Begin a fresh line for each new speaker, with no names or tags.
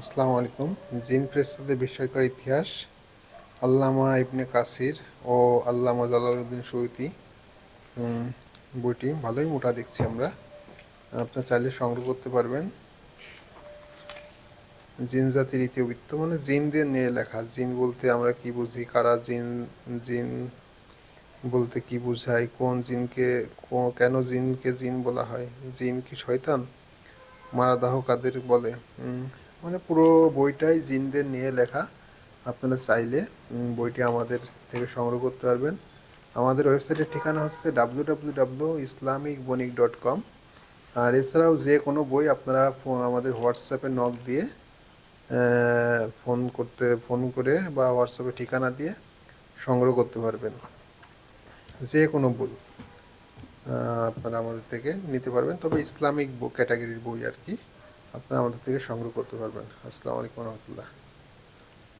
আসসালামু আলাইকুম। জিন ফেরেশতাদের বিস্ময়কর ইতিহাস আল্লামা ইবনে কাসির ও আল্লামা জালালউদ্দিন উম, বইটি ভালোই মোটা দেখছি আমরা। আপনার চাইলে সংগ্রহ করতে পারবেন। জিন জাতির ইতিবৃত্ত মানে জিনদের নিয়ে লেখা। জিন বলতে আমরা কি বুঝি? কারা জিন জিন বলতে কি বোঝায়? কোন জিনকে কেন জিনকে জিন বলা হয়? জিন কি শয়তান? মারাদাহ কাদের বলে? মানে পুরো বইটাই জিনদের নিয়ে লেখা। আপনারা চাইলে বইটি আমাদের থেকে সংগ্রহ করতে পারবেন। আমাদের ওয়েবসাইটের ঠিকানা হচ্ছে W W W Islamic Banik dot com আর এছাড়াও যে কোনো বই আপনারা আমাদের হোয়াটসঅ্যাপে নক দিয়ে ফোন করতে, ফোন করে বা হোয়াটসঅ্যাপে ঠিকানা দিয়ে সংগ্রহ করতে পারবেন। যে কোনো বই আপনারা আমাদের থেকে নিতে পারবেন। তবে ইসলামিক ক্যাটাগরির বই আর কি। আপনারা আমাদের থেকে সংগ্রহ করতে পারবেন। আসসালামু আলাইকুম রহমতুল্লাহ।